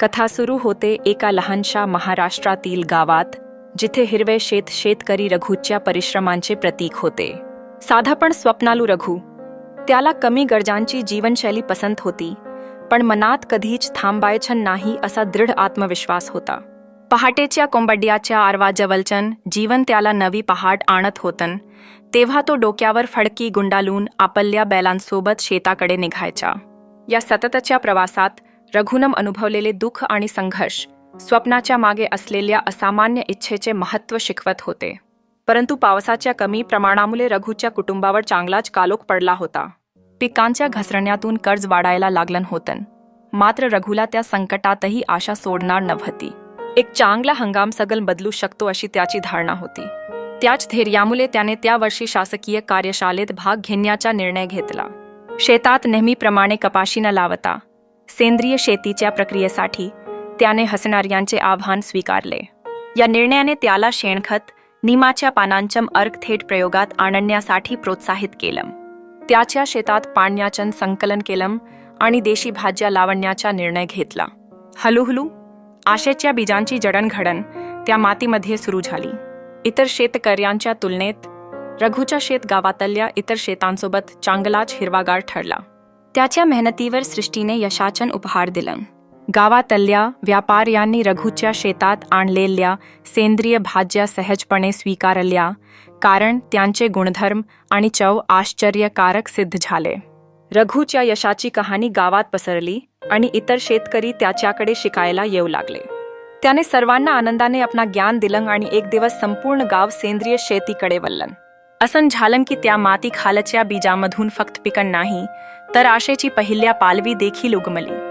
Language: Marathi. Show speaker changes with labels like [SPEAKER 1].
[SPEAKER 1] कथा सुरू होते एका लहानशा महाराष्ट्रातील गावात जिथे हिरवे शेत शेतकरी रघुच्या परिश्रमांचे प्रतीक होते. साधा पण स्वप्नालू रघु. त्याला कमी गरजांची जीवनशैली पसंत होती पण मनात कधीच थांबायचन नाही असा दृढ आत्मविश्वास होता. पहाटेच्या कोंबड्याच्या आरवाजवलचन जीवन त्याला नवी पहाट आणत होतन तेव्हा तो डोक्यावर फडकी गुंडालून आपल्या बैलांसोबत शेताकडे निघायचा. या सततच्या प्रवासात रघुनम अनुभवलेले दुःख आणि संघर्ष स्वप्नाच्या मागे असलेल्या असामान्य इच्छेचे महत्त्व शिकवत होते. परंतु पावसाच्या कमी प्रमाणामुळे रघुच्या कुटुंबावर चांगलाच कालोख पडला होता. पिकांच्या घसरण्यातून कर्ज वाढायला लागलं होतं मात्र रघुला त्या संकटातही आशा सोडणार नव्हती. एक चांगला हंगाम सगल बदलू शकतो अशी त्याची धारणा होती. त्याच धैर्यामुळे त्याने त्या वर्षी शासकीय कार्यशाळेत भाग घेण्याचा निर्णय घेतला. शेतात नेहमीप्रमाणे कपाशी न लावता सेंद्रिय शेतीच्या प्रक्रियेसाठी त्याने हसणाऱ्यांचे आव्हान स्वीकारले. या निर्णयाने त्याला शेणखत निमाच्या पानांचम अर्क थेट प्रयोगात आणण्यासाठी प्रोत्साहित केलं त्याच्या शेतात पाण्याचं संकलन केलं आणि देशी भाज्या लावण्याचा निर्णय घेतला. हळूहळू आशेच्या बीजांची जडणघडण त्या मातीमध्ये सुरू झाली. इतर शेतकऱ्यांच्या तुलनेत रघुच्या शेत गावातल्या इतर शेतांसोबत चांगलाच हिरवागार ठरला. त्याच्या मेहनतीवर सृष्टीने यशाचन उपहार दिलं गावातल्या व्यापाऱ्यांनी रघुच्या शेतात आणलेल्या सेंद्रिय भाज्या सहजपणे स्वीकारल्या कारण त्यांचे गुणधर्म आणि चव आश्चर्यकारक सिद्ध झाले. रघुच्या यशाची कहाणी गावात पसरली आणि इतर शेतकरी त्याच्याकडे शिकायला येऊ लागले. त्याने सर्वांना आनंदाने आपला ज्ञान दिलं आणि एक दिवस संपूर्ण गाव सेंद्रिय शेतीकडे वल्लन असं झालं की त्या माती खालच्या बीजामधून फक्त पिकण नाही तर आशेची पहिल्या पालवी देखील उगमली.